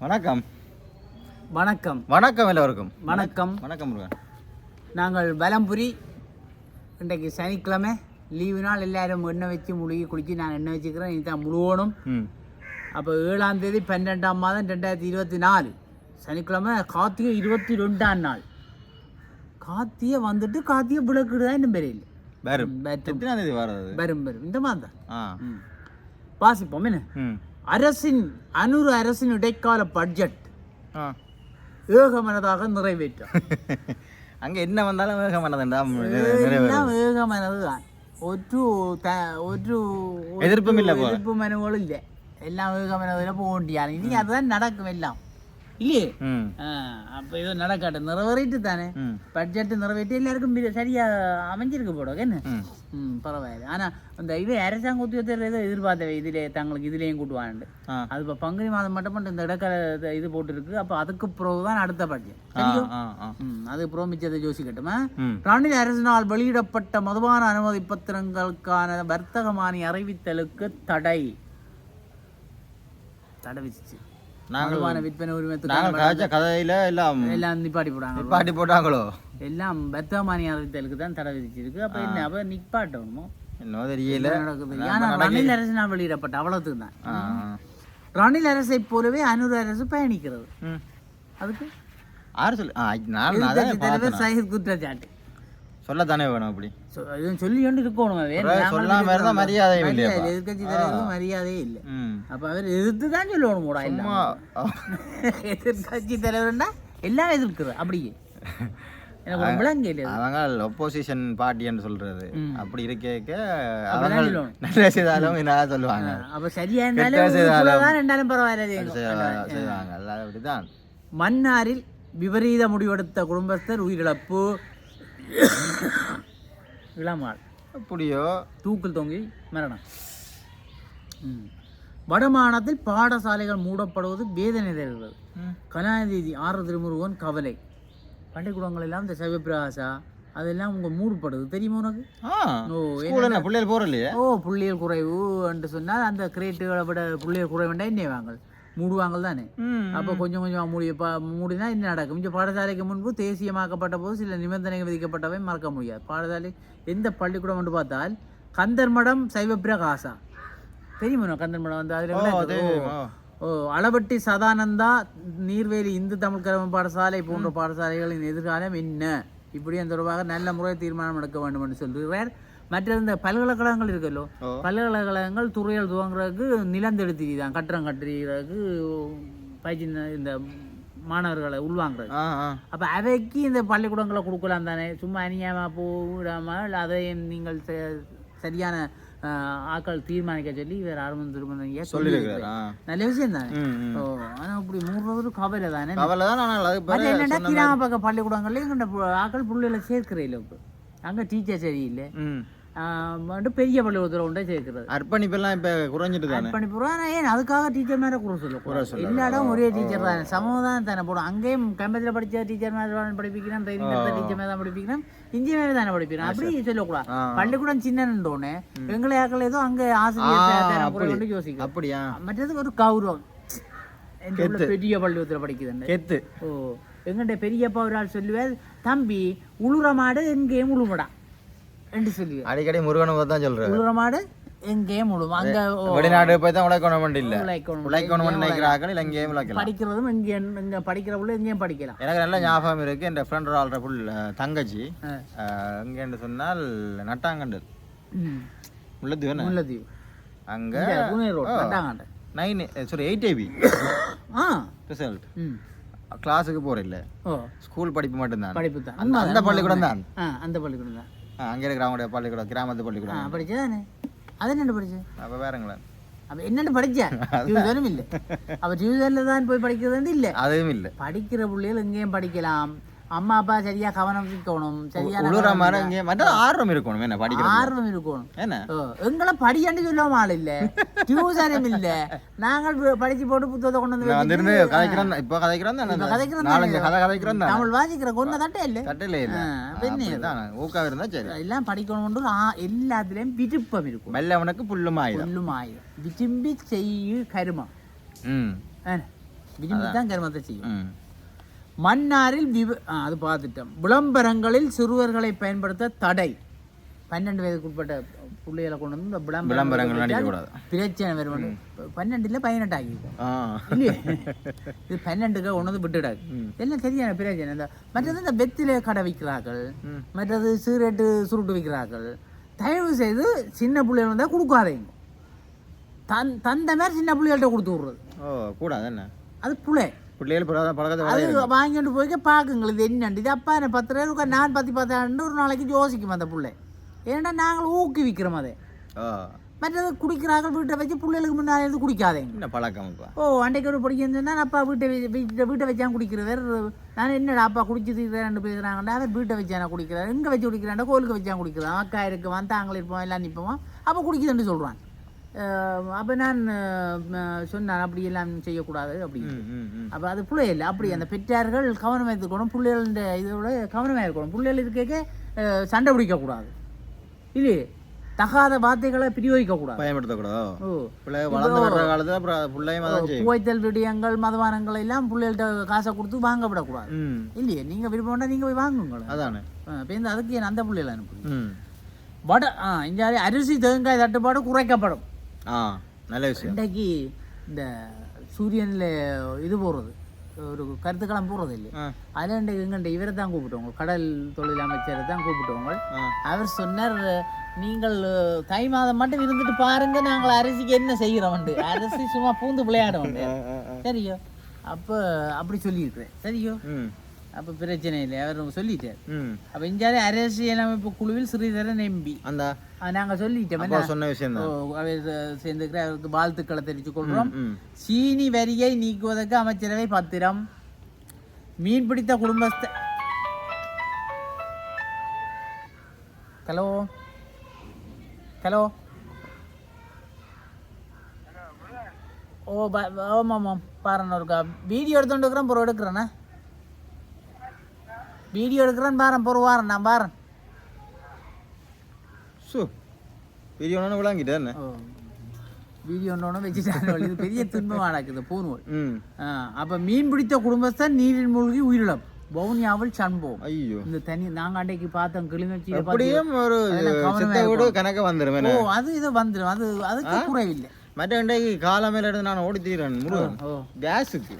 வணக்கம். வணக்கம். வணக்கம் எல்லோருக்கும். வணக்கம். வணக்கம் முருகன். நாங்கள் பலம்புரி இன்றைக்கு சனிக்கிழமை. லீவு நாள் எல்லாரும் எண்ணெய் வச்சு முழுகி குளிச்சு நான் எண்ணெய் வச்சுக்கிறேன். இனி தான் முழுவணும் அப்போ ஏழாம் தேதி பன்னெண்டாம் மாதம் ரெண்டாயிரத்தி இருபத்தி நாலு. சனிக்கிழமை கார்த்திகை இருபத்தி ரெண்டாம் நாள். கார்த்திகை வந்துட்டு கார்த்திகை விளக்குடு தான் இன்னும் பெரியல வரும். வரும். வரும் இந்த மாதிரி தான். வாசிப்போம் என்ன? அரசின் அனூறு அரசின் இடைக்கால பட்ஜெட் ஏகமனதாக நிறைவேற்றும். அங்கே என்ன வந்தாலும் ஏகமனதுண்டா ஏகமனது தான் ஒரு ஒரு எதிர்ப்பும் இல்லை எதிர்ப்பு மனுவோடும் இல்லை. எல்லாம் ஏகமனதில் போகண்டியான. இனி அதுதான் நடக்கும் எல்லாம். இல்லையே? அப்ப ஏதோ நடக்காட்டு நிறைவேறிட்டு தானே பட்ஜெட் நிறைவேற்றி எல்லாருக்கும் சரியா அமைஞ்சிருக்கு போடோம் என்ன ம் பரவாயில்ல ஆனா அந்த இது அரசாங்க உத்தியோகத்தில் ஏதோ எதிர்பார்த்த இதிலே தங்களுக்கு இதுலேயும் கூட்டுவாண்டு அது இப்போ பங்குனி மாதம் மட்டும் மட்டும் இந்த இடக்கல இது போட்டுருக்கு அப்போ அதுக்கு பிறகு தான் அடுத்த பட்ஜெட் அது புரோமிச்சதை யோசிக்கட்டுமா ரணில் அரசினால் வெளியிடப்பட்ட மதுபான அனுமதி பத்திரங்களுக்கான வர்த்தக மானி அறிவித்தலுக்கு தடை தடை விதிச்சு நாங்கள் விற்பனை உரிமத்துக்கு நாங்கள் கதையில் எல்லாம் எல்லாம் நிப்பாட்டி போடாங்க பாட்டி போட்டாங்களோ? எல்லாம் வர்த்தக மானி அறிவித்தலுக்கு தான் தடை விதிச்சிருக்கு. அப்ப என்ன அப்ப நிப்பாட்டணுமோ? இன்னும் தெரியல. நடக்குது? ஏன்னா ரணில் அரசினால் வெளியிடப்பட்ட அவ்வளவுக்கு தான். ரணில் அரசை போலவே அனுர் அரசு பயணிக்கிறது. அதுக்கு? யார் சொல்லு ஆ நான் நான் எதிர்க்கட்சி தான் தலைவர் சஹித் குற்றச்சாட்டு. சொல்லத்தானே வேணும் அப்படி? இதுவும் சொல்லி கொண்டு இருக்கணும் சொல்லாம இருந்தா மரியாதை இல்லையாப்பா. இல்லை. எதிர்க்கட்சி தலைவருக்கு மரியாதையே இல்லை. அப்ப அவர் எதிர்த்து தான் சொல்லணும் கூட சும்மா எதிர்கட்சி தலைவர்னா எல்லாம் எதிர்க்குது அப்படியே. இல்லை அவங்க ஒப்போசிஷன் பார்ட்டின்னு சொல்றது. அப்படி இருக்க அவங்க. நல்ல செய்தாலும் என்ன சொல்லுவாங்க. அப்ப சரியா இருந்தாலும் பரவாயில்ல செய்வா- செய்வாங்க. அப்படிதான் மன்னாரில் விபரீத முடிவெடுத்த குடும்பஸ்தர் உயிரிழப்பு. இளமாள். அப்படியோ? தூக்கில் தொங்கி மரணம் ம். வடமாநிலத்தில் பாடசாலைகள் மூடப்படுவது வேதனை தருகிறது கலாநிதி ஆறு திருமுருகன் கவலை. பள்ளிக்கூடங்கள் எல்லாம் இந்த சிவபிரகாசா அதெல்லாம் உங்க மூடப்படுது தெரியுமா உனக்கு? ஓ பிள்ளைகள் போற இல்லையே ஓ புள்ளியல் குறைவு என்று சொன்னால் அந்த கிரேட்டுகளை விட புள்ளியல் குறைவுண்டா என்ன வாங்கல் மூடுவாங்க தானே. அப்போ கொஞ்சம் கொஞ்சம் மூடி மூடினா என்ன நடக்கும்? இந்த பாடசாலைக்கு முன்பு தேசியமாக்கப்பட்ட போது சில நிபந்தனைகள் விதிக்கப்பட்டவை மறக்க முடியாது. பாடசாலை எந்த பள்ளிக்கூடம் என்று பார்த்தால் கந்தர்மடம் சைவப்பிரகாசா. தெரியுமா கந்தர்மடம் வந்து அதில் ஓ, அளவட்டி சதானந்தா நீர்வேலி இந்து தமிழ் கலவன் பாடசாலை போன்ற பாடசாலைகளின் எதிர்காலம் என்ன? இப்படி அந்த தொடர்பாக நல்ல முறை தீர்மானம் எடுக்க வேண்டும் என்று சொல்கிறார் மற்ற இந்த பல்கலைக்கழகங்கள் இருக்குல்லோ. பல்கலைக்கழகங்கள் துறைகள் துவங்குறதுக்கு நிலந்தெடுத்து தான் கட்டடம் கட்டுறதுக்கு பயிற்சி இந்த மாணவர்களை உள்வாங்குறது. அப்ப அவைக்கு இந்த பள்ளிக்கூடங்களை கொடுக்கலாம் தானே? சும்மா அநியாயமா போடாமல் அதை நீங்கள் சரியான ஆஹ், ஆட்கள் தீர்மானிக்க சொல்லி இவர் ஆரம்பம் திருமணம் சொல்லியிருக்கிறார்? நல்ல விஷயம் தானே? ஓ ஆனா இப்படி மூடுறது கவலை தானே? கவலை தான் ஆனால் என்னடா கிராம பக்க பள்ளிக்கூடங்கள்ல எங்கள்ட ஆக்கள் பிள்ளைகளை சேர்க்கிறேன் இப்போ. அங்க டீச்சர் சரியில்லை. ம் ஆஹ், வந்து பெரிய பள்ளிக்கூடத்தில் உண்டே சேர்க்கிறது. அர்ப்பணிப்பெல்லாம் இப்போ குறைஞ்சிட்டு தானே போடுவோம் ஏன்? அதுக்காக டீச்சர் மேலே குறை சொல்ல. இடம் ஒரே டீச்சர் தான். சமூகம் தானே போடும் அங்கேயும் கம்பத்தில் படிச்ச டீச்சர் மேலே தான் படிப்பிக்கிறேன் ட்ரைனிங் எடுத்த டீச்சர் மேலே தான் படிப்பிக்கிறேன் இஞ்சி மேலே தானே படிப்பிக்கிறேன் அப்படி சொல்லக்கூடாது. பள்ளிக்கூடம் சின்னன்னு எங்களை ஆக்கள் ஏதோ அங்கே ஆசிரியர் தானே குறை யோசிக்கும் அப்படியா? மற்றது ஒரு கௌரவம். பெரிய பள்ளிக்கூடத்தில் படிக்குதுன்னு. ஓ எங்கள்கிட்ட பெரியப்பா ஒரு ஆள் சொல்லுவார் தம்பி உளுற மாடு எங்கேயும் உழுவடா. என்று சொல்லுவார் அடிக்கடி முருகனை தான் சொல்றாரு உழுற மாடு எங்கேயும் உழுவும் அங்கே வெளிநாடு போய் தான் உழைக்கணும் இல்ல. உழைக்கணும். நினைக்கிறார்கள் இல்லை எங்கேயும் உழைக்கலாம். படிக்கிறதும் இங்கே இங்கே படிக்கிற உள்ள எங்கேயும் படிக்கலாம் எனக்கு நல்ல ஞாபகம் இருக்கு. என் ஃப்ரெண்ட் ஆள்ற புல் தங்கச்சி. ஆ. அஹ், எங்க என்று சொன்னால் நட்டாங்கண்டு. ம். உள்ளது வேணும் முல்லத்தீவு அங்க Pune road nine sorry eight AB ஆ. ரிசல்ட் கிளாஸுக்கு போற இல்ல ஸ்கூல் படிப்பு மட்டும்தான். படிப்பு தான் அந்த அந்த பள்ளிக்கூடம் தான் அந்த பள்ளிக்கூடம் தான் அங்க இருக்கிற அவங்களுடைய பள்ளிக்கூடம் கிராமத்து பள்ளிக்கூடம். படிச்சதானே அது என்னென்ன படிச்ச? அப்ப வேறங்களா அப்போ என்னென்ன படிச்ச? டியூசனும் இல்லை. அப்போ டியூசனில் தான் போய் படிக்கிறது இல்லை. அதுவும் இல்ல. படிக்கிற பிள்ளைகள் எங்கேயும் படிக்கலாம். அம்மா அப்பா சரியா கவனம் இருக்கணும் சரியான உழுற மாதிரி இங்கே மற்ற ஆர்வம் இருக்கணும் என்ன படிக்கிறது ஆர்வம் இருக்கணும். என்ன? எங்களை படியாண்டு சொல்லுவோம் ஆள் இல்ல. டியூசனும் இல்ல. நாங்கள் படிச்சு போட்டு புத்தகத்தை கொண்டு வந்து வந்திருந்து கதைக்கிறோம் இப்போ கதைக்கிறோம் இப்ப கதைக்கிறோம் நாலஞ்சு கதை கதைக்கிறோம் தமிழ் வாசிக்கிற கொண்ட தட்டே இல்ல. தட்டில இல்ல? அப்படிதான். ஊக்கம் இருந்தா சரி. எல்லாம் படிக்கணும் எல்லாத்துலயும் விருப்பம் இருக்கும். மெல்லவனுக்கு புல்லும் ஆயுதம். ஆயுதம் விரும்பி செய்யு கருமம்? விரும்பி தான் கர்மத்தை செய்யும். மன்னாரில் விவ அது பார்த்துட்டோம். விளம்பரங்களில் சிறுவர்களை பயன்படுத்த தடை. பன்னெண்டு வயதுக்கு உட்பட்ட பிள்ளைகளை கொண்டு வந்து இந்த விளம்பரங்கள் நடிக்கக்கூடாது பிரச்சனை வரும் பன்னெண்டுல பதினெட்டு ஆகிக்கும் ஆ. இல்லையே? இது பன்னெண்டுக்கு வந்து விட்டுடாது. எல்லாம் சரியான பிரச்சனை. இந்த மற்றது இந்த வெத்தில கடை விற்கிறார்கள். மற்றது சிகரெட்டு சுருட்டு விற்கிறார்கள். தயவு செய்து சின்ன பிள்ளைகள் வந்தால் கொடுக்காதீங்க. தன் தந்த மாதிரி சின்ன பிள்ளைகள்ட்ட கொடுத்து விட்றது. ஓ கூடாது என்ன? அது புள்ளை பிள்ளைகள் பழக பழக்கத்தை அது வாங்கிட்டு போய் பாக்குங்கள் இது என்னண்டு இது அப்பா என்ன பத்து ரூபாய் நான் பத்து பத்தாண்டு ஒரு நாளைக்கு யோசிக்கும் அந்த புள்ளை ஏன்னா நாங்கள் ஊக்குவிக்கிறோம் அதை மற்றது குடிக்கிறார்கள் வீட்டை வச்சு பிள்ளைகளுக்கு முன்னாடி இருந்து குடிக்காதேங்க என்ன பழக்கம் ஓ அன்றைக்கு ஒரு படிக்கிறதுனா அப்பா வீட்டை வச்சு- வீட்டை வீட்டை வச்சான் குடிக்கிறவர் நான் என்னடா அப்பா குடிச்சது ரெண்டு பேசுகிறாங்கடா அவர் வீட்டை வச்சான குடிக்கிறார் எங்கே வச்சு குடிக்கிறாண்டா கோயிலுக்கு வச்சான் குடிக்கிறான் அக்கா இருக்கு வந்தாங்களே இருப்போம் எல்லாம் நிற்போம் அப்போ குடிக்குதுன்னு சொல்கிறான் அப்போ நான் சொன்னேன் அப்படி எல்லாம் செய்யக்கூடாது அப்படி ம் ம் ம். அப்போ அது பிள்ளை இல்லை. அப்படி அந்த பெற்றார்கள் கவனமாக இருக்கணும். பிள்ளைகள இதோட கவனமாக இருக்கணும். பிள்ளைகள் இருக்க சண்டை பிடிக்கக்கூடாது. இல்லையே? தகாத வார்த்தைகளை பிரயோகிக்கக்கூடாது. பயன்படுத்தக்கூடாதோ. புகைத்தல் விடயங்கள் மதவானங்கள் எல்லாம் பிள்ளைகள்ட்ட காசை கொடுத்து வாங்க விடக்கூடாது இல்லையே? நீங்கள் விருப்பம்னா நீங்கள் போய் வாங்குங்களேன் அதானே. இப்போ இந்த அதுக்கு அந்த பிள்ளைகளை அனுப்புங்க வட இங்கே அரிசி தேங்காய் தட்டுப்பாடு குறைக்கப்படும். ஆ நல்ல விஷயம். இன்றைக்கு இந்த சூரியனில் இது போடுறது. ஒரு கருத்துக்களம் போடுறது இல்லை அதில் இன்றைக்கு எங்கண்ட இவரை தான் கூப்பிட்டவங்க கடல் தொழில் அமைச்சரை தான் கூப்பிட்டவங்க ஆ. அவர் சொன்னார் நீங்கள் தை மாதம் மட்டும் இருந்துட்டு பாருங்க நாங்கள் அரிசிக்கு என்ன செய்கிறோம் அரிசி சும்மா பூந்து விளையாடுவோம். சரியோ? அப்போ அப்படி சொல்லியிருக்கிறேன். சரியோ? அப்போ பிரச்சனை இல்லை. அவர் சொல்லிட்டார். அப்போ இந்தியாவில் அரசியலமைப்பு குழுவில் ஸ்ரீதரன் எம்பி அந்த நாங்கள் சொல்லிட்டோம்? சொன்ன விஷயம் அவர் சேர்ந்துக்கிற அவருக்கு வாழ்த்துக்களை தெரிவித்துக் கொள்கிறோம். சீனி வரியை நீக்குவதற்கு அமைச்சரவை பத்திரம். மீன்பிடித்த குடும்பஸ்த ஹலோ ஹலோ ஓ ஆமாம் ஆமாம். பாருண்ணா இருக்கா வீடியோ எடுத்துட்டு இருக்கிறேன் பொருள் எடுக்கிறேண்ணா. வீடியோ எடுக்கிறேன் பாரேன் பொருள் வாரேன் நான் பாரேன். சு பெரிய ஒன்று விளங்கிட்டேன் வீடியோ ஒன்று வச்சுட்டாங்க. இது பெரிய துன்பமாக நடக்குது பூநூல் ம். அப்போ மீன் பிடித்த குடும்பஸ்தர் நீரில் மூழ்கி உயிரிழப்பு வவுனியாவில் சண்போம். ஐயோ. இந்த தனி நாங்கள் அன்றைக்கு பார்த்தோம் கிளிநொச்சியில் அப்படியும் ஒரு வீடு கணக்க வந்துடும் ஓ அது இது வந்துடும் அது அதுக்கு குறைவில்லை மற்ற இன்றைக்கு காலை மேல எடுத்து நான் ஓடி தீரன் முருகன். ஓ கேஸுக்கு.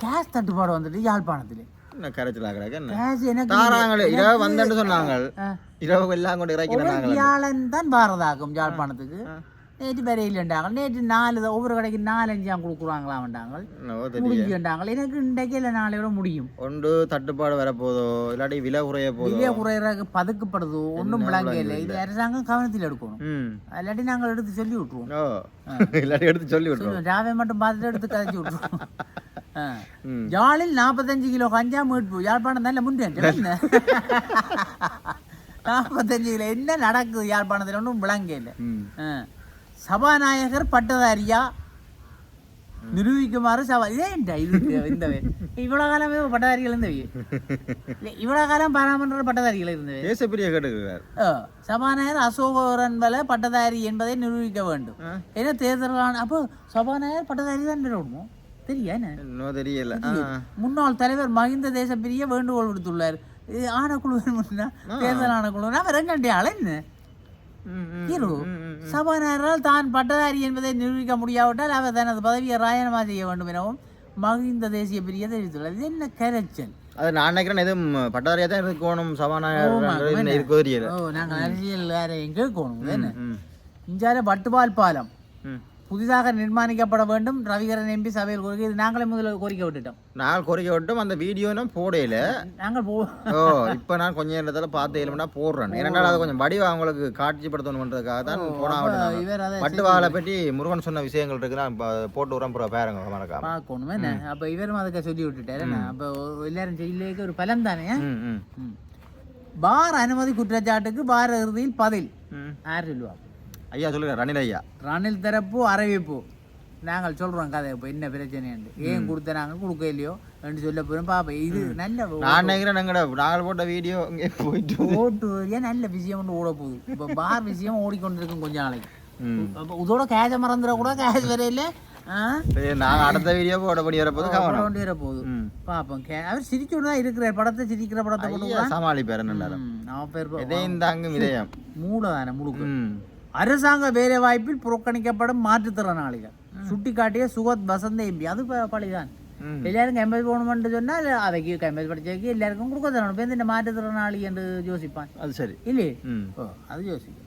கேஸ் தட்டுப்பாடு வந்துட்டு யாழ்ப்பாணத்தில். என்ன கரைச்சலா கிடக்கு என்ன? தாராங்களே இரவு வந்தேன்னு சொன்னாங்க. இரவு எல்லாம் கொண்டு இறக்கின ஒவ்வொரு நாங்கள் வியாழன் தான் பாரதாகும் யாழ்ப்பாணத்துக்கு நேற்று வரையில்ண்டாங்க நேற்று நாலு ஒவ்வொரு கடைக்கு நாலஞ்சாம் கொடுக்குறாங்களாம்ண்டாங்க முடிஞ்சுண்டாங்க எனக்கு இன்றைக்கு இல்லை நாளையோட முடியும். ஒன்று தட்டுப்பாடு வரப்போதோ இல்லாட்டி விலை குறைய போதோ? விலை குறையிறதுக்கு பதுக்கப்படுதோ? ஒன்றும் விளங்க இல்லை. இது அரசாங்கம் கவனத்தில் எடுக்கணும். இல்லாட்டி நாங்கள் எடுத்து சொல்லி விட்ருவோம் ஓ. இல்லாட்டி எடுத்து சொல்லி விட்டுருவோம் ராவை மட்டும் பார்த்துட்டு எடுத்து கதைச்சி விட்ருவோம் ஆ. ம் யாழில் நாற்பத்தஞ்சு கிலோ கஞ்சா மீட்பு. யாழ்ப்பாணம் நல்ல முன்னேற்றம் என்ன நாற்பத்தஞ்சு கிலோ. என்ன நடக்குது யாழ்ப்பாணத்தில்? ஒன்றும் விளங்க இல்லை. சபாநாயகர் பட்டதாரியா? நிரூபிக்குமாறு சபா ஏன்டா இது இந்த இவ்வளோ காலமே பட்டதாரிகள் இருந்தவை. இல்லை, இவ்வளோ காலம் பாராமன்ற பட்டதாரிகள் இருந்தவை. தேசப்பிரிய கேட்டுக்கிறார். சபாநாயகர் அசோகரன் வல பட்டதாரி என்பதை நிரூபிக்க வேண்டும். ஏன்னா தேர்தல் ஆணை- அப்போ சபாநாயகர் பட்டதாரி தான் நிறுவனமோ தெரியா இன்னும் தெரியல. முன்னாள் தலைவர் மஹிந்த தேசப்பிரிய வேண்டுகோள் விடுத்துள்ளார். ஆணைக்குழு முன்னா தேர்தல் ஆணைக்குழு அவர் எங்கண்டி ஆள என்ன? ஹீரோ. சபாநாயகரால் தான் பட்டதாரி என்பதை நிரூபிக்க முடியாவிட்டால் அவர் தனது பதவியை ராயனமா செய்ய வேண்டும் எனவும் மஹிந்த தேசிய பிரிய தெரிவித்துள்ளார். இது என்ன கரைச்சல்? அது நான் நினைக்கிறேன் எதுவும் பட்டாரியா தான் இருக்கணும் சபாநாயகர்? இருக்கு தெரியல ஓ நாங்கள் அரசியல் இஞ்சால வட்டுவால் பாலம். புதிதாக நிர்மாணிக்கப்பட வேண்டும். ரவிகரன் எம்பி சபையில் கோரிக்கை. இது நாங்களே முதல்ல கோரிக்கை விட்டுட்டோம். நான் குறைக்க விட்டும். அந்த வீடியோனும் போடையில நாங்கள் போ ஓ இப்போ நான் கொஞ்சம் நேரத்தில் பார்த்து இல்லைன்னா போடுறேன். ஏன்னா அது கொஞ்சம் வடிவா அவங்களுக்கு காட்சிப்படுத்தணுன்றதுக்காக தான் போனா பட்டுவாலை பற்றி முருகன் சொன்ன விஷயங்கள் இருக்கு. நான் இப்ப போட்டு அப்புறம் பாருங்க மறக்காம. பார்க்கணும் அப்போ இவரும் அதுக்கு சொல்லி விட்டுட்டாரு என்ன? அப்போ எல்லாரும் செய்யலேக்கு ஒரு பலம் தானே. பார் அனுமதி குற்றச்சாட்டுக்கு பார இறுதியில் பதில். யார் சொல்லுவா ஐயா சொல்லுங்க ரணில் ஐயா. ரணில் தரப்பு அறிவிப்பு நாங்கள் சொல்றோம் கதை இப்போ என்ன பிரச்சனைன்னு. ஏன் கொடுத்த நாங்கள் கொடுக்க இல்லையோ என்று சொல்ல போகிறோம் பாப்பா இது நல்ல நான் நினைக்கிறேன் நாங்கள் போட்ட வீடியோ இங்கே போயிட்டு ஓட்டு ஏன் நல்ல விஷயம் ஒன்று ஓட போகுது. இப்போ பார் விஷயம் ஓடிக்கொண்டிருக்கும் கொஞ்ச நாளைக்கு. அப்போ இதோட கேஷை மறந்துட கூட கேஷ் வரையில ஆ? சரி, நாங்க அடுத்த வீடியோ வரப்போது போட கவனம். வேண்டி வர போகுது ம். பாப்போம் அவர் சிரிச்சுட்டு தான் இருக்கிறார். படத்தை சிரிக்கிற படத்தை போட்டு சமாளிப்பாரு நல்லா அவன் பேர் இதயம் தாங்கும் இதயம். மூலதான முழுக்க ம். அரசாங்க வேலை வாய்ப்பில் புறக்கணிக்கப்படும் மாற்றுத்திறனாளிகள். சுட்டிக்காட்டிய சுகத் வசந்த எம்பி அது பழிதான். ம். எல்லாரும் கேம்பஸ் போகணும்னு சொன்னால் அவைக்கு கேம்பஸ் படிச்சதுக்கு எல்லாருக்கும் கொடுக்க தரணும் இப்போ இந்த மாற்றுத்திறனாளி என்று யோசிப்பான். அது சரி. இல்லையே? அது யோசிக்கும்.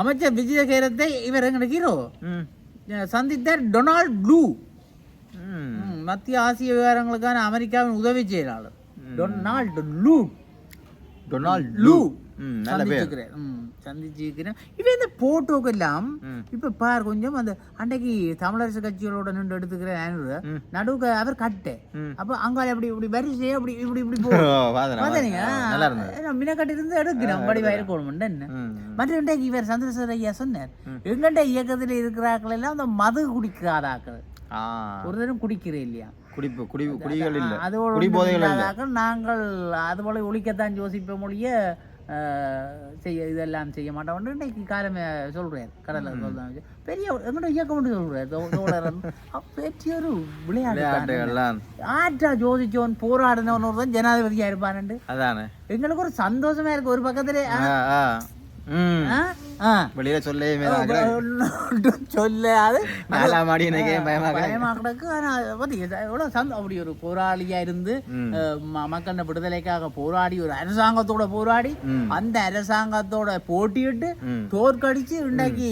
அமைச்சர் விஜயகேரத்தை இவர் எங்க ஹீரோ சந்தித்தார் டொனால்ட் ப்ளூ. மத்திய ஆசிய விவகாரங்களுக்கான அமெரிக்காவின் உதவி செயலாளர். டொனால்டு லூ டொனால்ட் லூ ம் சந்திச்சுக்கிறேன் இவன் இந்த போட்டோக்கு எல்லாம் ம். இப்ப பார் கொஞ்சம் அந்த அன்னைக்கு தமிழரசு கட்சிகளோட நின்று எடுத்துக்கிறேன் ம். நடுவுக்கு அவர் கட்டு. அப்ப அங்க அப்படி இப்படி வரிசையே அப்படி இப்படி இப்படி ஓ, போகும் பாத்தேன், பாத்தீங்க பாத்தேன். நல்லா இருந்தது மின்ன கட்டி இருந்து எடுக்கிறோம் படி வயிறுக்கணும் என்ன ம் மற்ற இன்றைக்கு இவர் சந்திரசேகர் ஐயா சொன்னார் எங்கண்ட இயக்கத்தில் இருக்கிறாக்கள் எல்லாம் அந்த மது குடிக்காதாக்கள் ஆ ஒரு தரம் குடிக்கிறே இல்லையா குடிப்பு குடி குடிகள் இல்ல அதோட நாங்கள் அதுபோல ஒழிக்கத்தான் யோசிப்ப மொழிய செய்ய இதெல்லாம் செய்ய மாட்டோம். இன்னைக்கு காலமே சொல்றாரு கடலை சொல்றாங்க பெரிய எங்கட இயக்கம் மட்டும் சொல்றாரு தோ- தோழரன் பெரிய ஒரு விளையாட்டு ஆற்றா ஜோதிச்சோன் போராடினவன் ஒருவன் ஜனாதிபதியா இருப்பானு. அதானே. எங்களுக்கு ஒரு சந்தோஷமா இருக்கு. ஒரு பக்கத்துல ஆ, ஆ, ஆ. ம் ஆ, ஆ. வெளியில ஒண்ணும் சொல்லாது நாலாம் மாடி எனக்கு பயமா கிடக்கு. ஆனா பாத்தீங்க எவ்வளவு சந்த அப்படி ஒரு போராளியா இருந்து மக்கள் விடுதலைக்காக போராடி ஒரு அரசாங்கத்தோட போராடி. அந்த அரசாங்கத்தோட போட்டியிட்டு. தோற்கடிச்சு இன்னைக்கு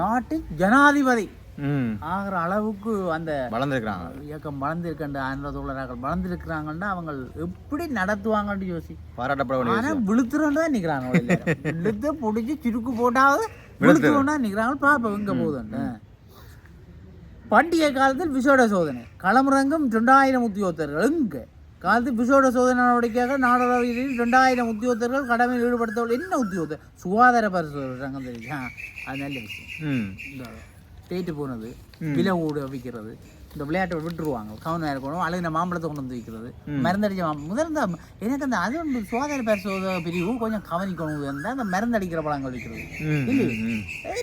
நாட்டின் ஜனாதிபதி. ஆகிற அளவுக்கு அந்த வளர்ந்துருக்குறாங்க. இயக்கம் வளர்ந்திருக்கண்ட ஆந்திர தோழராக்கள் வளர்ந்திருக்கிறாங்கன்னா அவங்க எப்படி நடத்துவாங்கன்னு யோசி. பாராட்டப்பட வேண்டிய ஆனா விஷயம். விழுத்துறோம் தான் நிக்கிறாங்க விழுத்து பிடிச்சி சுருக்கு போட்டாவது விழுத்துறோம்னா நிக்கிறாங்க. பாப்போம் எங்க போகுதுன்னு. பண்டிகை காலத்தில் விசேட சோதனை. களமிறங்கும் ரெண்டாயிரம் உத்தியோகத்தர்கள். எங்க? காலத்தில் விசேட சோதனை நடவடிக்கையாக நாடரவியலில் ரெண்டாயிரம் உத்தியோகத்தர்கள் கடமையில் ஈடுபடுத்தவர்கள் என்ன உத்தியோகத்தர் சுகாதார பரிசோதனை சங்கம் தெரியும் ஆ, அது நல்ல விஷயம். தேய்ட்டு போனது விலை ஊடு விற்கிறது. இந்த விளையாட்டை விட்டுருவாங்க. கவனம் இருக்கணும் அழுகின மாம்பழத்தை கொண்டு வந்து வைக்கிறது மருந்தடிச்ச மாம்பழம் முதல்ல இந்த எனக்கு அந்த அது ஒன்று சுகாதார பரிசோதனை பிரிவு கொஞ்சம் கவனிக்கணும் இருந்தால் அந்த மருந்தடிக்கிற பழங்கள் விற்கிறது. இல்லை.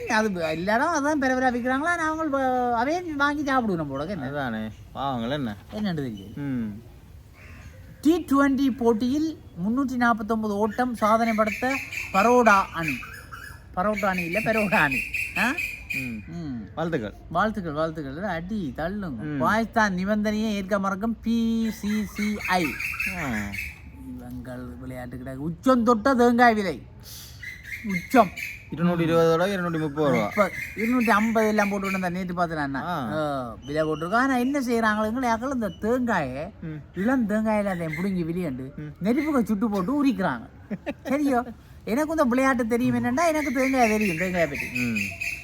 அது எல்லா இடம் அதான் பெறவராக விற்கிறாங்களா? நாங்கள் வ- அவையே வாங்கி சாப்பிடுவோம் நம்மளோட என்ன? அதானே. பாவங்கள் என்ன? என்னன்னு தெரியும் டி டுவெண்ட்டி போட்டியில் முன்னூற்றி நாற்பத்தொம்பது ஓட்டம் சாதனை படுத்த பரோடா அணி. பரோட்டா அணி இல்லை பெரோடா அணி. ஆ? வாழ்த்துக்கள். வாழ்த்துக்கள் வாழ்த்துக்கள். அடி தள்ளுங்க. பாகிஸ்தான் நிபந்தனையை ஏற்க மறக்கும் பிசிசிஐ. இவங்கள் விளையாட்டு கிடையாது உச்சம் தொட்ட தேங்காய் விலை. உச்சம். இருநூற்றி இருபதோட இருநூற்றி முப்பது ரூபா இப்போ இருநூற்றி ஐம்பது எல்லாம் போட்டு வந்தா நேற்று பார்த்தேன். விலை போட்டிருக்கோம் ஆனால் என்ன செய்கிறாங்களே யாக்கள் இந்த தேங்காயை. இளம் தேங்காயில அதை பிடுங்கி விளையாண்டு நெருப்புக்கு சுட்டு போட்டு உரிக்கிறாங்க. சரியோ? எனக்கு இந்த விளையாட்டு தெரியும் என்னன்னா எனக்கு தேங்காய் தெரியும் தேங்காயை பற்றி.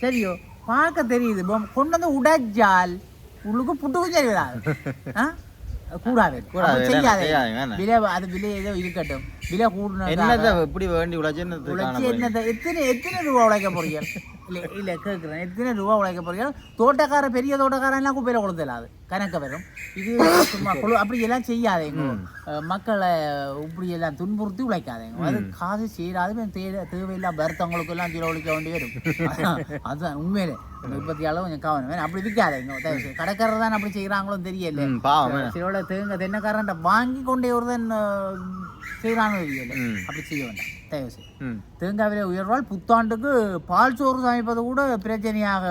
சரியோ பார்க்க தெரியுது. கொண்டு வந்து உடைச்சால் உள்ளுக்கு புட்டுக்கும் சரி வராது ஆ? கூடாது. கூடாது, செய்யாதே. அது விலை ஏதோ இருக்கட்டும். விலை கூடுனது என்னத்தை இப்படி வேண்டி உழைச்சு உழைச்சி? என்னத்தை எத்தனை எத்தனை ரூபா உழைக்க போறீங்க இல்லை இல்லை கேட்குறேன் எத்தனை ரூபா உழைக்க போறீங்க தோட்டக்கார பெரிய தோட்டக்காரன் எல்லாம் குப்பையில் கொடுத்தலாது கணக்க வரும் இது சும்மா கொழு அப்படி எல்லாம் செய்யாதீங்க மக்களை இப்படி எல்லாம் துன்புறுத்தி உழைக்காதீங்க அது காசு செய்யறாது தேவை தேவையில்லா வருத்தவங்களுக்கு எல்லாம் செலவழிக்க வேண்டி வரும் அதுதான் உண்மையிலே உற்பத்தியாளர் கொஞ்சம் கவனம் வேணும் அப்படி விற்காதீங்க. கடைக்காரர் தான் அப்படி செய்கிறாங்களோ தெரியல? சிலோட தேங்க தென்னக்காரன்ட்ட வாங்கி கொண்டே ஒருத்தன் செய்கிறானோ தெரியல அப்படி செய்ய வேண்டாம். தயவு செய்து. ம். தேங்காய் விலை உயர்வால் புத்தாண்டுக்கு பால் சோறு சமைப்பது கூட பிரச்சனையாக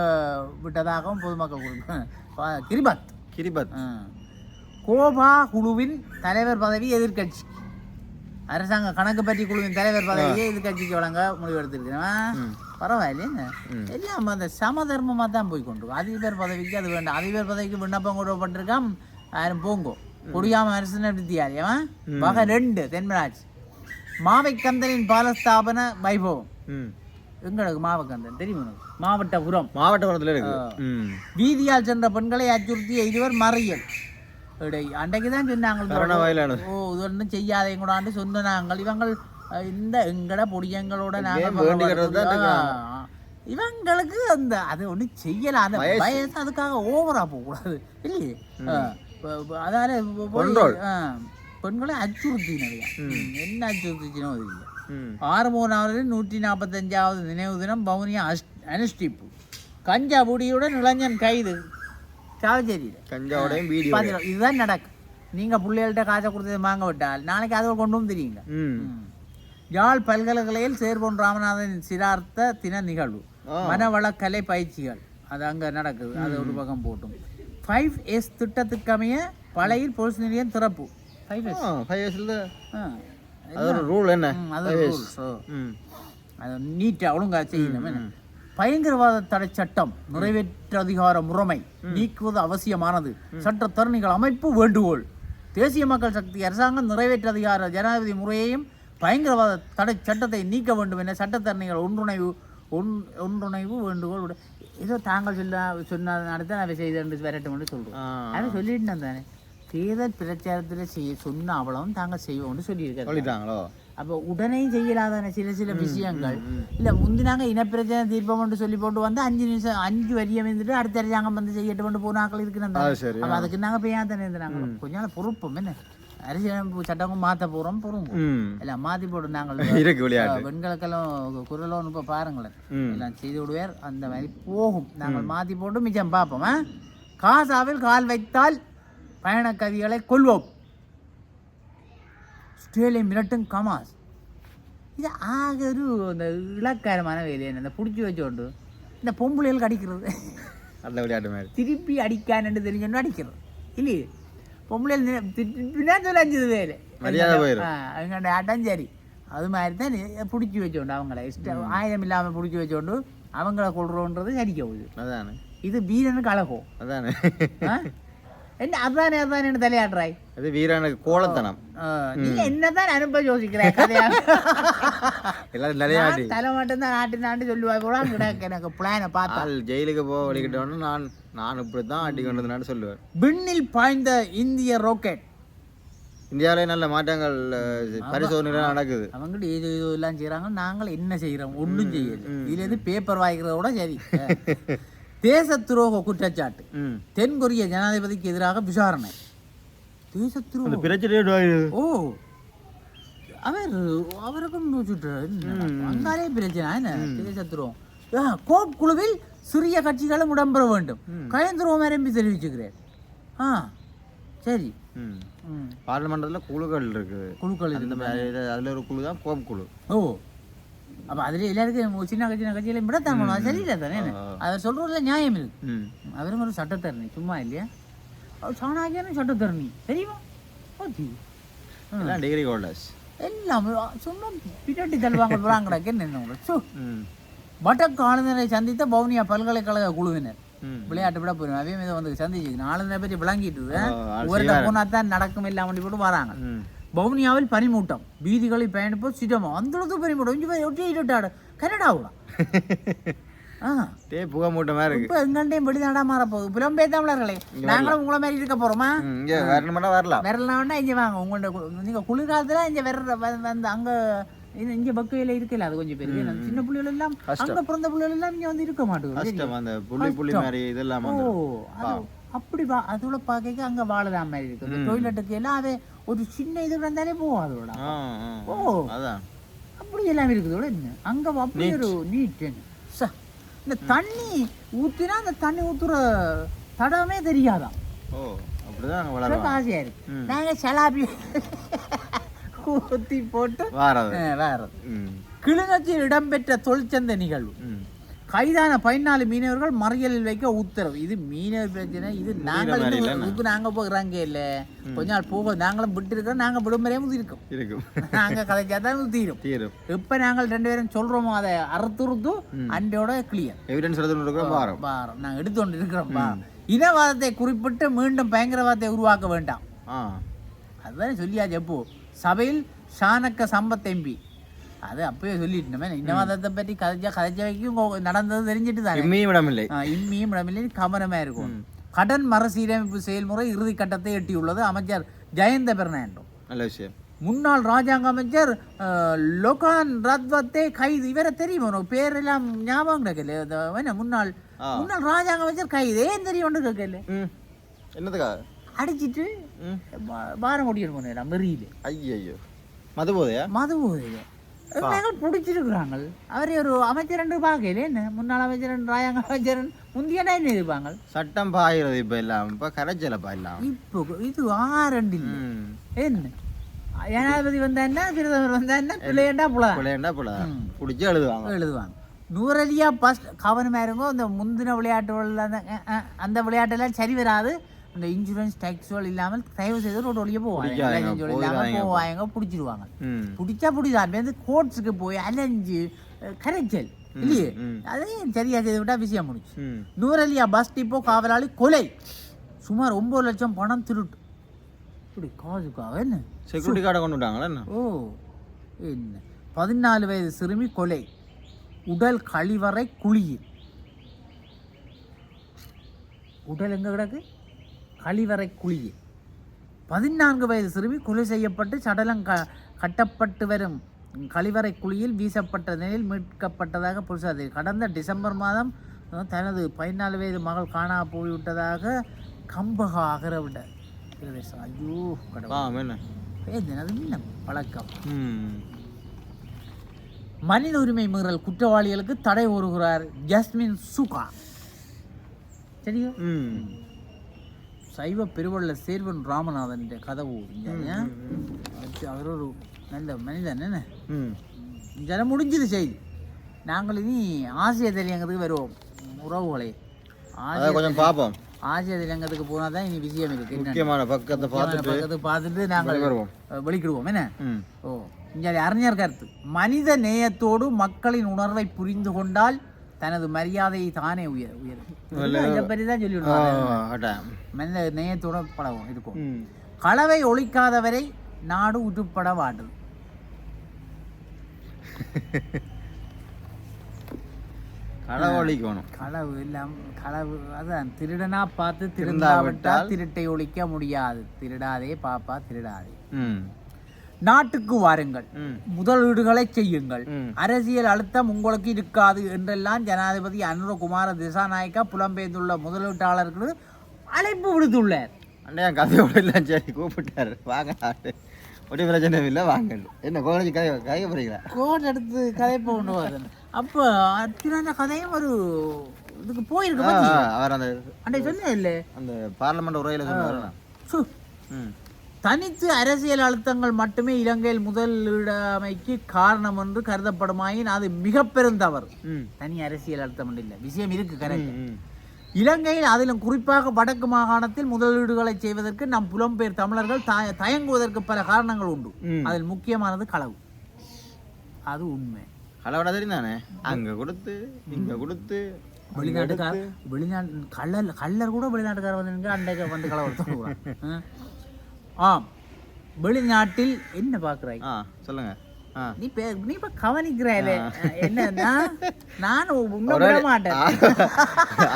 விட்டதாகவும் பொதுமக்கள் குறிப்பு கிரிபத். கிரிபத். கோபா குழுவின் தலைவர் பதவி எதிர்க்கட்சி. அரசாங்க கணக்கு பற்றி குழுவின் தலைவர் பதவியை எதிர்க்கட்சிக்கு வழங்க முடிவெடுத்திருக்கிறேன் பரவாயில்லையே எல்லாம் அந்த சமதர்மமாக தான் போய் கொண்டு. அதிபர் பதவிக்கு அது வேண்டாம். அதிபர் பதவிக்கு விண்ணப்பம் கொடுக்கப்பட்டிருக்காம். யாரும் போங்கோ. கொடியாம அரசு வித்தியாலயமா வகை ரெண்டு தென்மராஜ். மாவைக்கந்தனின் பாலஸ்தாபன வைபவம். எங்களுக்கு மாவக்கந்தன் தெரியும் மாவட்டபுரம். மாவட்டபுரத்தில் இருக்கு. வீதியால் சென்ற பெண்களை அச்சுறுத்திய இருவர் மறியல். அன்றைக்கு தான் சொன்னாங்க. ஓ இது ஒன்றும் செய்யாதேங்க கூடாண்டு சொன்ன நாங்கள். இவங்கள் இந்த எங்கட பொடியங்களோட நாங்கள் இவங்களுக்கு அந்த அது ஒன்றும் செய்யலாம் அந்த வயசு. அதுக்காக ஓவரா போகக்கூடாது. இல்லையே? அதால பெண்களை. அச்சுறுத்தினவையா என்ன அச்சுறுத்திச்சினோ தெரியல. ம். ஆறுமூணாவது நூற்றி நாற்பத்தஞ்சாவது நினைவு தினம் பவுனியா அஸ்- அனுஷ்டிப்பு. கஞ்சா புடியுடன் இளைஞன் கைது. சாவச்சேரியில். கஞ்சாவோடையும் வீடியோ இதுதான் நடக்கும் நீங்க பிள்ளைகள்கிட்ட காசை கொடுத்து வாங்க விட்டால் நாளைக்கு அதை கொண்டு வந்து தெரியுங்க யாழ் பல்கலைக்கழகையில் சேர்பொன் ராமநாதன் சிரார்த்த தின நிகழ்வு. மனவளக்கலை பயிற்சிகள். அது அங்க நடக்குது. அது ஒரு பக்கம் போட்டும். ஃபைவ் எஸ் திட்டத்துக்கமைய பழையில் பொலிஸ் நிலையம் திறப்பு. ஃபைவ் எஸ் ஃபைவ் அது ஒரு ரூல் என்ன? அது. ஓ. ம். அது நீட்டாக ஒழுங்கா செய்யணும்? பயங்கரவாத தடை சட்டம் நிறைவேற்ற அதிகார முறைமை நீக்குவது அவசியமானது. சட்டத்தரணிகள் அமைப்பு வேண்டுகோள். தேசிய மக்கள் சக்தி அரசாங்கம் நிறைவேற்ற அதிகார ஜனாதிபதி முறையையும் பயங்கரவாத தடை சட்டத்தை நீக்க வேண்டும் என சட்டத்தரணிகள் ஒன்றுணைவு ஒன் ஒன்றுணைவு வேண்டுகோள் ஏதோ தாங்கள் சொல்ல சொன்ன நடத்த அதை செய்து வரட்டும் என்று சொல்றோம். ஆ. அதை சொல்லிட்டு தானே. தேர்தல் பிரச்சாரத்தில் செய்ய சொன்ன அவ்வளவும் தாங்கள் செய்வோம்னு சொல்லியிருக்காரு சொல்லிட்டாங்களோ? அப்போ உடனே செய்யலாதான சில சில விஷயங்கள். இல்ல முந்தினாங்க இனப்பிரச்சனை தீர்ப்பம் சொல்லி போட்டு வந்து அஞ்சு நிமிஷம் அஞ்சு வரியை வந்துட்டு அடுத்த அரசாங்கம் வந்து செய்யட்டு கொண்டு போனாக்கள் இருக்கிறாங்க அப்ப அதுக்கு நாங்க போய் தானே இருந்தாங்க. கொஞ்ச நாள் பொறுப்போம் என்ன? அரசியலமைப்பு சட்டம் மாத்த போறோம் பொறுப்போம் ம். எல்லாம் மாத்தி போட்டு நாங்கள் இருக்கு விளையாட்டு. பெண்களுக்கெல்லாம் குரலோன்னு இப்போ பாருங்களேன். எல்லாம் செய்து விடுவார் அந்த மாதிரி போகும். நாங்கள் மாத்தி போட்டு மிச்சம் பார்ப்போம்? காசாவில் கால் வைத்தால் பயணக்கதிகளை கொள்வோம். ஸ்டேலை மிரட்டும் கமாஸ். இது ஆக ஒரு இந்த இலக்காரமான வேலையை இந்த பிடிச்சி வச்சோண்டு இந்த பொம்பளைகளுக்கு அடிக்கிறது. அந்த விளையாட்டு மாதிரி. திருப்பி அடிக்கான்னு தெரிஞ்சோண்டு அடிக்கிறது. இல்லையே? பொம்பளைகள் பின்னாடி சொல்ல அஞ்சது வேலை மரியாதை போயிரும். அவங்கள்ட்ட ஆட்டம் சரி அது மாதிரி தான் பிடிச்சி வச்சோண்டு அவங்கள. இஷ்டம் ஆயுதம் இல்லாமல் பிடிச்சி வச்சோண்டு அவங்கள கொள்றோன்றது சரிக்க போகுது அதானே. இது வீரனுக்கு அழகோ. அதானே? என்ன அதானே அதானே தலையாடுறாய் அது வீரானுக்கு கோலத்தனம். நீ என்னதான் அனுப்ப யோசிக்கிற கதையா எல்லாரும் நான் தலை மட்டும் தான் நாட்டு நாட்டு சொல்லுவாங்க கூட கிடக்கு எனக்கு பிளானை பார்த்தா. ஆள் ஜெயிலுக்கு போக வலிக்கிட்டோன்னு நான் நான் இப்படி தான் ஆட்டி கொண்டு வந்தேன்னு சொல்லுவேன். விண்ணில் பாய்ந்த இந்திய ராக்கெட் இந்தியாவிலே நல்ல மாற்றங்கள் பரிசோதனை நடக்குது. அவங்ககிட்ட இது இது எல்லாம் செய்கிறாங்க நாங்கள் என்ன செய்கிறோம் ஒன்றும் செய்யல. இதுல இருந்து பேப்பர் வாய்க்கிறத கூட சரி. தேச துரோக குற்றச்சாட்டு. ம். தென் கொரிய ஜனாதிபதிக்கு எதிராக விசாரணை. தேச பிரச்சனை ஓ. அவர் அவருக்கும் அங்காலே பிரச்சனை. என்ன? தேச துரோகம் கோப் குழுவில் சிறிய கட்சிகளும் இடம்பெற வேண்டும். கயந்திரோம் ஆரம்பி தெரிவிச்சுக்கிறேன். ஆ சரி. பார்லிமெண்டத்தில் குழுக்கள் இருக்குது. குழுக்கள் அந்த மாதிரி அதுல ஒரு குழு தான் கோப் குழு. ஓ. அப்போ அதில் எல்லாருக்கும் சின்ன கட்சி கட்சியில விட தாங்கணும் அது சரியில்லை தானே அவர் சொல்கிறதுல நியாயம் இருக்கு அவரும் ஒரு சட்டத்தரணி சும்மா இல்லையா? அவர் சாணாக்கியான சட்டத்தரணி. தெரியுமா? ஓகே டிகிரி ஹோல்டர்ஸ் எல்லாம் சும்மா பின்னாடி தள்ளுவாங்க உங்களுக்கு சோ. ம். வடக்கு ஆளுநரை சந்தித்த பவுனியா பல்கலைக்கழக குழுவினர். விளையாட்டு விட போயிடும் அவையும் இதை வந்து சந்திச்சு. ஆளுநரை பற்றி விளங்கிட்டு ஒரு போனால் தான் நடக்கும் இல்லாமல் போட்டு வராங்க. வவுனியாவில் பனிமூட்டம். வீதிகளில் பயணிப்போம் சிரமம். அந்த அளவுக்கு பனிமூட்டம் போய் ஒட்டி இருட்டாடு கனடாவுடா ஆ. டே புகை மூட்டை மாதிரி இருக்கு. இப்போ எங்கள்கிட்டையும் வெளிநாடா மாற போகுது புலம்பெயர் தமிழர்களே நாங்களும் உங்களை மாதிரி இருக்க போறோமா? இங்க வரணுமெண்டா வரலாம். விரலாம் இங்கே வாங்க. உங்கள்ட்ட கு- நீங்க குளிர்காலத்துல இங்கே விர வந்து அங்க இங்க பக்கையில இருக்கல. அது கொஞ்சம் பேர் ஏன்னா சின்ன பிள்ளைகள் எல்லாம் அங்க பிறந்த பிள்ளைகள் எல்லாம் இங்க வந்து இருக்க மாட்டேங்குது. அந்த புள்ளி புள்ளி மாதிரி இதெல்லாம் ஓ அப்படி வா அதோட பார்க்க அங்க வாழலாம் மாதிரி இருக்கு டொய்லெட்டுக்கு எல்லாம் அது ஒரு சின்ன இது வந்தாலே போகும் அதோட. ஓ. அப்படி எல்லாம் இருக்குதோட என்ன? அங்க அப்படி ஒரு நீட் ச இந்த தண்ணி ஊத்தினா அந்த தண்ணி ஊத்துற தடமே தெரியாதான் ஓ அப்படிதான் அங்க வளருவாங்க எனக்கு ஆசையா இருக்கு. நாங்க சலாபி ஊத்தி போட்டு வேற கிளிநொச்சியில் இடம்பெற்ற தொழிற்சந்தை நிகழ்வு. கைதான பதினாலு மீனவர்கள் மறியலில் வைக்க உத்தரவு. இது மீனவர் பிரச்சனை. இது நாங்கள் இன்னும் இதுக்கு நாங்க போகிறாங்க இல்ல. கொஞ்ச நாள் போக நாங்களும் விட்டு இருக்கிறோம் நாங்க விடுமுறையும் இருக்கோம் இருக்கும். நாங்க கதைச்சா தான் தீரும் தீரும். இப்ப நாங்கள் ரெண்டு பேரும் சொல்றோமோ அதை அறுத்துறுத்து அண்டோட கிளியர் எவிடன்ஸ் வாரம் பாரம். நாங்கள் எடுத்துக்கொண்டு இருக்கிறோம் பா இனவாதத்தை குறிப்பிட்டு மீண்டும் பயங்கரவாதத்தை உருவாக்க வேண்டாம். ஆ. அதுதானே சொல்லியாச்சு எப்போ சபையில் ஷானக்க சம்பத் எம்பி. அது அப்பயே சொல்லிட்டோமே இனவாதத்தை பற்றி கதைச்சா கதைச்ச வைக்கும் நடந்தது தெரிஞ்சிட்டு தானே. எம்மையும் இடமில்லை. இம்மியும் இடமில்லை கவனமா இருக்கும். கடன் மறுசீரமைப்பு செயல்முறை இறுதி கட்டத்தை எட்டியுள்ளது அமைச்சர் ஜெயந்த பெர்னாண்டோ நல்ல விஷயம். முன்னாள் ராஜாங்க அமைச்சர் லொகான் ரத்வத்தே கைது. இவரை தெரியும் உனக்கு? பேரெல்லாம் ஞாபகம் கிடைக்கல இந்த முன்னாள். முன்னாள் ராஜாங்க அமைச்சர் கைது. ஏன் தெரியும் கேட்கல என்னதுக்கா? அடிச்சிட்டு பாரம் ஓட்டிட்டு போனேன் வெறியில ஐயோ மது போதையா? மது போதையில. நாங்கள் பிடிச்சிருக்கிறாங்க அவரே ஒரு அமைச்சர் ரெண்டு பார்க்கல என்ன? முன்னாள் அமைச்சர் ராயாங்க அமைச்சர் முந்தியனா என்ன இருப்பாங்க சட்டம் பாயிறது இப்ப எல்லாம். இப்ப கரைச்சலப்பா எல்லாம். இப்போ இது ஆரண்டு. என்ன? ஜனாதிபதி வந்தா என்ன? பிரதமர் வந்தா என்ன? பிள்ளையண்டா புலா பிள்ளைண்டா பிள்ளை ம். பிடிச்சி எழுதுவாங்க. எழுதுவாங்க. நூறலியா ஃபஸ்ட் கவனமாக இருங்கோ இந்த முந்தின அஹ், அந்த விளையாட்டெல்லாம் சரி வராது. இந்த இன்சூரன்ஸ் டேக்ஸுகள் இல்லாமல் தயவு செய்து ரோடு வழியே போவாங்க இல்லாமல். போவாங்க பிடிச்சிருவாங்க. பிடிச்சா பிடிதான் வந்து கோர்ட்ஸுக்கு போய் அலைஞ்சு கரைச்சல் இல்லையே. அதையும் சரியா செய்து விட்டா விஷயம் முடிச்சு ம். நூறலியா பஸ் டிப்போ காவலாளி கொலை. சுமார் ஒன்பது லட்சம் பணம் திருட்டு. இப்படி காசுக்காக என்ன? செக்யூரிட்டி கார்டை கொண்டு விட்டாங்களா ஓ என்ன? பதினாலு வயது சிறுமி கொலை. உடல் கழிவறை குழியில். உடல் எங்க கிடக்கு? கழிவறை குழியில் பதினான்கு வயது சிறுமி கொலை செய்யப்பட்டு சடலம் க கட்டப்பட்டு வரும். கழிவறை குழியில் வீசப்பட்ட நிலையில் மீட்கப்பட்டதாக தெரிவித்தார். கடந்த டிசம்பர் மாதம் தனது பதினாலு வயது மகள் காணா போய்விட்டதாக கம்பக அகரவிட பிரதேசம். ஐயோ கடவுள். என்ன? பழக்கம்? மனித உரிமை மீறல் குற்றவாளிகளுக்கு தடை கூறுகிறார் ஜஸ்மின் சுகா. சரியா? ம். சைவ பெருவள்ள சேர்வன் ராமநாதன் கதவு அவர் ஒரு நல்ல மனிதன் என்ன? இதெல்லாம் முடிஞ்சது செய்தி. நாங்கள் இனி ஆசிய தலையங்கத்துக்கு வருவோம். உறவுகளே கொஞ்சம் பார்ப்போம். ஆசிய தலையங்கத்துக்கு போனால் தான் இனி விஷயம் இருக்கு முக்கியமான பக்கத்தை பார்த்துட்டு பக்கத்து பார்த்துட்டு நாங்கள் வருவோம் வெளிக்கிடுவோம். என்ன? ஓ இங்கே அறிஞர் கருத்து. மனித நேயத்தோடு மக்களின் உணர்வை புரிந்து கொண்டால் தனது மரியாதையை தானே உயர் உயரும் இதை பற்றி தான் சொல்லிவிடுவாங்க மனித நேயத்தோட பழகும் இருக்கும் களவை ஒழிக்காதவரை நாடு உருப்பட வாடுது. களவழிக்கணும் களவு எல்லாம் களவு அதான் திருடனா பார்த்து திருந்தாவிட்டால் திருந்தாவிட்டால் திருட்டை ஒழிக்க முடியாது. திருடாதே பாப்பா திருடாதே. நாட்டுக்கு வாருங்கள். முதலீடுகளை செய்யுங்கள். அரசியல் அழுத்தம் உங்களுக்கு இருக்காது என்றெல்லாம் ஜனாதிபதி அனுரகுமார திசாநாயக்கா புலம்பெயர்ந்துள்ள முதலீட்டாளர்களுக்கு அழைப்பு விடுத்துள்ளார். அண்டையா கதையோட இல்லை சரி கூப்பிட்டாரு. வாங்க ஒரு பிரச்சனை இல்லை வாங்க. என்ன கோலஜி கதை கதை போறீங்களா கோட் எடுத்து கதை கொண்டு வருது அப்போ அத்திரான கதையும் ஒரு இதுக்கு போயிருக்கு அவர் அந்த அண்டை சொன்ன இல்லை அந்த பார்லமெண்ட் உரையில சொன்னாரு. ம். தனித்து அரசியல் அழுத்தங்கள் மட்டுமே இலங்கையில் முதலீடாமைக்கு காரணம் என்று கருதப்படுமாயின் அது மிக பெருந்தவறு ம். தனி அரசியல் அழுத்தம் இல்லை. விஷயம் இருக்கு கரெக்ட் இலங்கையில் அதிலும் குறிப்பாக வடக்கு மாகாணத்தில் முதலீடுகளை செய்வதற்கு நம் புலம்பெயர் தமிழர்கள் தய- தயங்குவதற்கு பல காரணங்கள் உண்டு. அதில் முக்கியமானது களவு. அது உண்மை. கலவடை தெரிந்தானே அங்க கொடுத்து இங்க கொடுத்து வெளிநாட்டுக்கார வெளிநாட்டு கள்ளர் கள்ளர் கூட வெளிநாட்டுக்கார வந்து அண்டைக்கு வந்து கலவரத்தை ஆம். வெளிநாட்டில் என்ன பார்க்குறாய்? ஆ சொல்லுங்க. நீ பே நீ இப்போ கவனிக்கிறாயிலே என்ன நான் நான் உன்னை ஒரு விட மாட்டேன்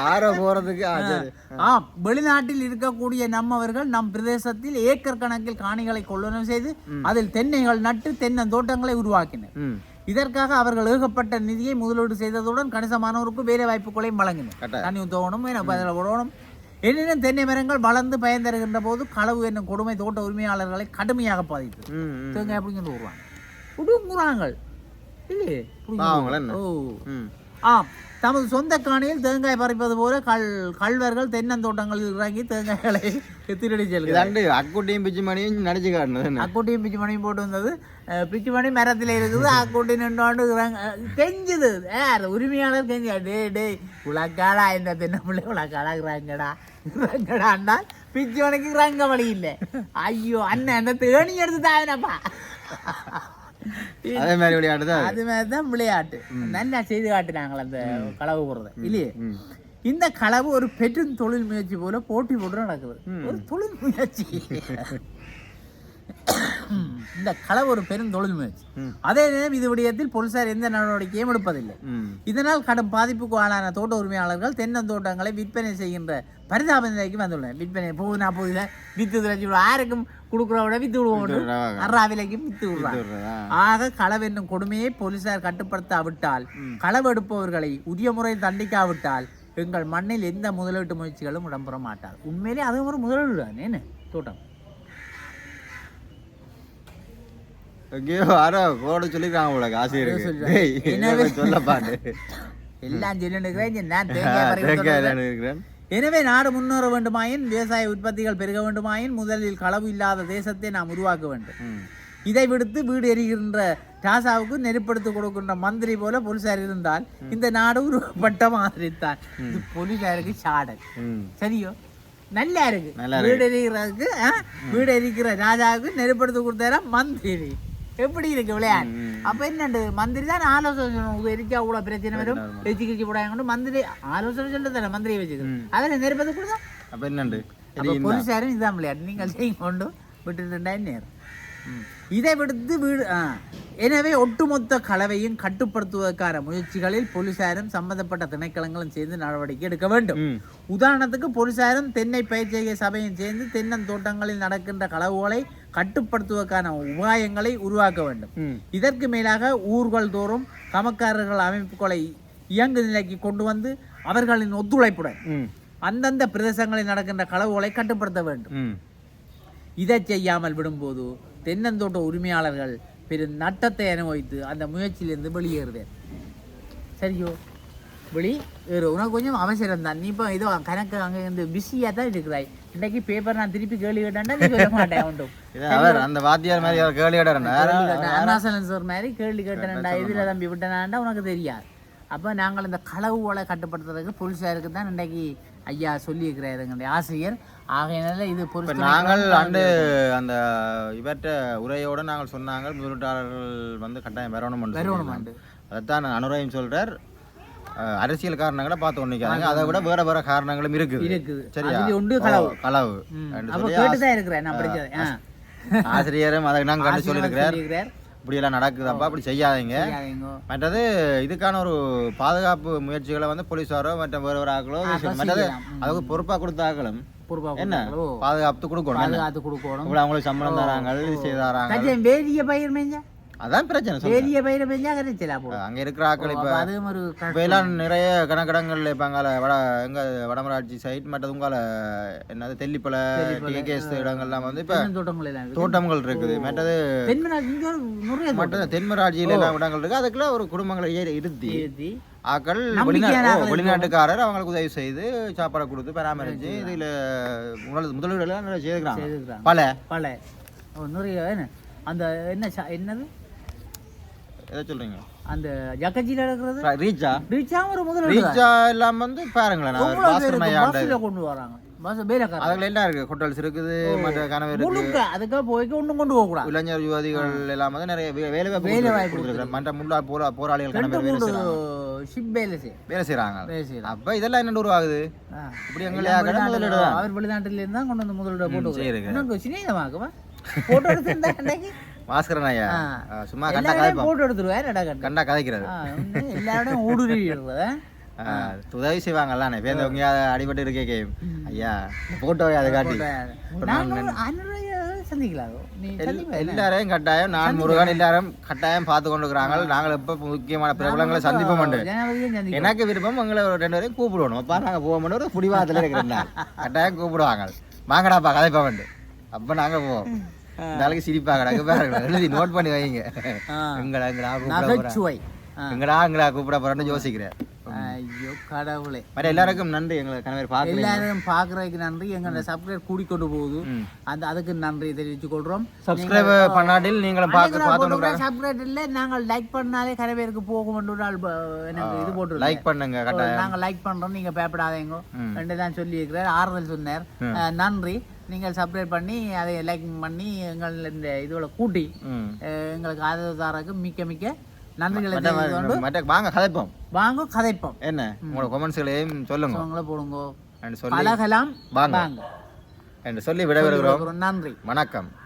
ஆற போறதுக்கு ஆ, சரி. ஆம். வெளிநாட்டில் இருக்கக்கூடிய நம்மவர்கள் நம் பிரதேசத்தில் ஏக்கர் கணக்கில் காணிகளை கொள்வனம் செய்து அதில் தென்னைகள் நட்டு தென்னந்தோட்டங்களை உருவாக்கினர் இதற்காக அவர்கள் ஏகப்பட்ட நிதியை முதலீடு செய்ததுடன் கணிசமானோருக்கு வேலை வாய்ப்புகளையும் வழங்கினர். தண்ணி பதில் போடணும் எனினும் தென்னை மரங்கள் வளர்ந்து பயன் தருகின்ற போது களவு என்னும் கொடுமை தோட்ட உரிமையாளர்களை கடுமையாக ம் தேங்காய் அப்படிங்கிட்டு வருவாங்க. புடுங்குறாங்க இல்லையே? ஓ. ஆம். தமது சொந்த காணியில் தேங்காய் பறிப்பது போல கல் கல்வர்கள் தென்னந்தோட்டங்களில் இறங்கி தேங்காய்களை திருடி செல்கிறார் அக்குட்டியும் பிச்சு மணியும் நடிச்சு காட்டுனது அக்குட்டியும் பிச்சு மணியும் போட்டு வந்தது. அஹ், பிச்சு மணி மரத்தில் இருக்குது. அக்குட்டி நின்றாண்டு கெஞ்சுது. யார் உரிமையாளர் கெஞ்சா டே டே உலக்காடா இந்த தென்னை பிள்ளை உலக்காடா இறங்கடா. இறங்கடாண்டா பிச்சு மணிக்கு இறங்க வழி இல்லை. ஐயோ அண்ணன் அந்த தேனி எடுத்து தாவினப்பா. அதே மாதிரி விளையாடுதான் அது. மாதிரி தான் விளையாட்டு. நல்லா செய்து காட்டினாங்களே அந்த களவு போடுறத. இல்லையே? இந்த களவு ஒரு பெரும் தொழில் முயற்சி போல போட்டி போட்டு நடக்குது. ஒரு தொழில் முயற்சி. இந்த களவு ஒரு பெரும் தொழில் முயற்சி. அதே நேரம் இது விடயத்தில் போலீசார் எந்த நடவடிக்கையும் எடுப்பதில்லை. இதனால் கடும் பாதிப்புக்கு ஆளான தோட்ட உரிமையாளர்கள் தென்னந்தோட்டங்களை விற்பனை செய்கின்ற பரிதாப நிலைக்கு வந்துள்ளனர். விற்பனை போகுது நான் போகுதுல வித்து விடுவோம். யாருக்கும் கொடுக்குற விட வித்து விடுவோம். அறா விலைக்கும் வித்து விடுறாங்க? ஆக களவு என்னும் கொடுமையை போலீசார் கட்டுப்படுத்தாவிட்டால் களவெடுப்பவர்களை உரிய முறையில் தண்டிக்காவிட்டால் எங்கள் மண்ணில் எந்த முதலீட்டு முயற்சிகளும் இடம்பெற மாட்டாது. உண்மையிலே அது ஒரு முதலீடு தானே தோட்டம். எங்கேயோ யாரோ கோட உங்களுக்கு எனவே- சொல்ல பாட்டு? எல்லாம் நாடு முன்னேற வேண்டுமாயின் விவசாய உற்பத்திகள் பெருக வேண்டுமாயின் முதலில் களவு இல்லாத தேசத்தை நாம் உருவாக்க வேண்டும். இதை விடுத்து வீடு எரிகின்ற ராசாவுக்கு நெருப்படுத்தி கொடுக்கின்ற மந்திரி போல போலீசார் இருந்தால் இந்த நாடு உருவப்பட்ட மாதிரி தான். இது போலீசாருக்கு சாடல். சரியோ? நல்லா இருக்கு. வீடு எரிக்கிறதுக்கு வீடு எரிக்கிற ராஜாவுக்கு நெருப்படுத்தி கொடுத்தாரா மந்திரி. எப்படி இருக்கு விளையாட்டு ம். அப்ப என்னண்டு? மந்திரி தான் ஆலோசனை எரிச்சா கூட பிரச்சனை வரும்? எரிச்சு கிழிச்சு போடாங்க மந்திரி ஆலோசனை சொல்ல தானே? மந்திரியை வச்சுக்கிறேன் அதில் நெருப்பது கொடுத்தா? அப்ப என்னண்டு? அப்போ போலீஸாரும் இதான் விளையாட்டு. நீங்கள் செய்யும் கொண்டு விட்டுட்டு நேரம் இதை விடுத்து வீடு. எனவே ஒட்டுமொத்த கலவையும் கட்டுப்படுத்துவதற்கான முயற்சிகளில் போலீசாரும் சம்பந்தப்பட்ட திணைக்களங்களும் சேர்ந்து நடவடிக்கை எடுக்க வேண்டும். உதாரணத்துக்கு போலீசாரும் தென்னை பயிற்சிகை சபையும் சேர்ந்து தென்னந்தோட்டங்களில் நடக்கின்ற களவுகளை கட்டுப்படுத்துவதற்கான உபாயங்களை உருவாக்க வேண்டும். இதற்கு மேலாக ஊர்கள் தோறும் கமக்காரர்கள் அமைப்புகளை இயங்கு நிலைக்கு கொண்டு வந்து அவர்களின் ஒத்துழைப்புடன் அந்தந்த பிரதேசங்களில் நடக்கின்ற களவுகளை கட்டுப்படுத்த வேண்டும். இதை செய்யாமல் விடும்போது தென்னந்தோட்ட உரிமையாளர்கள் பெரும் நட்டத்தை அனுபவித்து அந்த முயற்சியிலிருந்து வெளியேறுவேன் சரியோ? வெளி ஏறு உனக்கு கொஞ்சம் அவசரம் தான். நீ இப்போ இதோ கணக்கு அங்கே இருந்து பிஸியாக தான் இருக்கிறாய். இன்னைக்கு பேப்பர் நான் திருப்பி கேள்வி கேட்டாண்டா நீ சொல்ல மாட்டேன் இது அவர் அந்த வாத்தியார் மாதிரி அவர் கேள்வி கேள்வி கேட்டேன் அருணாசலன் சார் மாதிரி கேள்வி கேட்டேன்டா இதில் தம்பி விட்டனாண்டா உனக்கு தெரியாது. அப்போ நாங்கள் இந்த களவுகளை கட்டுப்படுத்துறதுக்கு போலீஸாருக்கு தான் இன்றைக்கு ஐயா சொல்லியிருக்கிறாரு எங்களுடைய ஆசிரியர். ஆகையினால இது பொலிஸ் நாங்கள் அண்டு அந்த இவற்ற உரையோட நாங்கள் சொன்னாங்க முதலீட்டாளர்கள் வந்து கட்டாயம் வரணும் வரணுமாண்டு. அதைத்தான் அனுராயம் சொல்றார். அஹ், அரசியல் காரணங்களை பார்த்து ஒன்றிக்காங்க அதை விட வேற வேற காரணங்களும் இருக்குது. இருக்குது. சரியா? ஓ, களவு. களவு கேட்டுதான் இருக்கிறேன் நான் படிச்சது. ஆசிரியரும் அதை நாங்கள் கண்டு சொல்லியிருக்கிறார். சொல்லியிருக்கிறார். இப்படி எல்லாம் நடக்குதப்பா? அப்படி செய்யாதீங்க. மற்றது இதுக்கான ஒரு பாதுகாப்பு முயற்சிகளை வந்து போலீஸாரோ மற்ற வேறு ஒரு ஆக்களோ. மற்றது அதுக்கு பொறுப்பா கொடுத்த ஆக்களும் பொறுப்பா என்ன கொடுத்தாங்களோ, பாதுகாப்பு கொடுக்கணும்? பாதுகாத்து அவங்களுக்கு சம்பளம் தராங்க செய்தாராங்க கஜம் வேதிய பயிர் மேஞ்சா அதான் பிரச்சனை. வேதிய பயிர் அங்க இருக்கிற ஆக்கள் இப்ப அதுவும் ஒரு நிறைய கணக்கடங்கள்ல இப்ப அங்கால வட எங்க வடமராட்சி சைட் மற்றது உங்கால என்னது தெல்லிப்பள டிகேஎஸ் இடங்கள்லாம் வந்து இப்ப தோட்டங்கள் எல்லாம் இருக்கு. தோட்டங்கள் இருக்குது. மற்றது நிறைய மற்றது தென்மராட்சியில இடங்கள் இருக்கு. அதுக்குள்ள ஒரு குடும்பங்களை ஏறி இருத்தி ஆக்கள் வெளிநாட்டுக்காரர் அவங்களுக்கு உதவி செய்து சாப்பாடு கொடுத்து பராமரிச்சு இதுல முதல் முதலீடு எல்லாம் நிறைய செய்துக்கிறாங்க. செய்திருக்கிறாங்க. பல. பல. நிறைய அந்த என்ன என்னது? எதை சொல்றீங்க? அந்த ஜக்கச்சியில் இருக்கிறது? ரீச்சா? ரீச்சா ஒரு முதல் ரீச்சா எல்லாம் வந்து பாருங்களேன் கொண்டு வராங்க. அதுல எல்லாம் இருக்கு? ஹோட்டல்ஸ் இருக்குது மற்ற கனவு இருக்கு. அதுக்காக போய்க்க கொண்டு போக கூடாது. இளைஞர் யுவதிகள் எல்லாம் வந்து நிறைய வேலை வாய்ப்பு கொடுத்திருக்கு- கொடுத்திருக்காங்க. மற்ற முல்லா போரா போராளிகள் கனவு வேலை செய்றாங்க. ஷிப் வேலை செய்யும் வேலை செய்றாங்க. வேலை செய்யலாம் அப்ப இதெல்லாம் என்ன உருவாகுது. இப்படி எங்களை தான் அவர் வெளிநாட்டுல இருந்தா கொண்டு வந்து முதலீடு போட்டு சிநேகமாக்குவா போட்டோ எடுத்துருந்தா பாஸ்கரன் ஐயா. சும்மா கண்டா கதைப்போம் போட்டோ எடுத்துருவார் கண்டு கதைக்கிறது. எல்லாரோடையும் ஊடுருவிடுறத. உதவி செய்வாங்கல்ல பேருந்தவங்க அடிபட்டு இருக்கே ஐயா போட்டோ அதை காட்டி. நாங்கள் சந்திப்பா? எல்லாரையும் கட்டாயம் நான் முருகன் எல்லாரும் கட்டாயம் பார்த்து கொண்டு இருக்கிறாங்க நாங்கள் எப்ப முக்கியமான பிரபலங்களை. ஜனவரியும் சந்திக்கலாம் எனக்கு விருப்பம் உங்களை ஒரு ரெண்டு பேரையும் கூப்பிடுவோம் அப்பா நாங்கள் போவோம்னு ஒரு புடிவாதத்தில் இருக்கிறேன். கட்டாயம் கூப்பிடுவாங்க. வாங்கடாப்பா கதைப்பா வந்து அப்போ நாங்கள் போவோம். இந்த ஆளுக்கு சிரிப்பாங்க. எழுதி நோட் பண்ணி வைங்க. போறேன் நகைச்சுவை. எங்கடா எங்கடா கூப்பிட போறேன்னு யோசிக்கிறேன் ஐயோ கடவுளே. மற்ற எல்லாருக்கும் நன்றி. எங்களை கணவர் எல்லாரும் பாக்குறதுக்கு நன்றி. எங்களோட சப்ஸ்கிரைப் கூடிக்கொண்டு போகுது. அந்த அதுக்கு நன்றி தெரிவித்துக் கொள்றோம். சப்ஸ்கிரைப் பண்ணாட்டில் நீங்களும் பார்க்க பார்த்து சப்ஸ்கிரைப் இல்ல. நாங்கள் லைக் பண்ணாலே கரை பேருக்கு போகும் எனக்கு இது போட்டு லைக் பண்ணுங்க கட்டாயம். நாங்க லைக் பண்றோம். நீங்க பயப்படாதீங்க. ம். ரெண்டு தான் சொல்லி இருக்கிறார் ஆறுதல் சொன்னார். நன்றி. நீங்கள் சப்ஸ்கிரைப் பண்ணி அதை லைக் பண்ணி எங்கள் இந்த இதுல கூட்டி எங்களுக்கு ஆதரவு தாரக்கு மிக்க மிக்க நன்றிகளை மற்ற வாங்க கதைப்போம். வாங்க கதைப்போம். என்ன? உங்களோட கொமெண்ட்ஸ்களையும் சொல்லுங்க. அவங்கள போடுங்க. பழகலாம் வாங்க. என்று சொல்லி விடைபெறுகிறோம். நன்றி. வணக்கம்.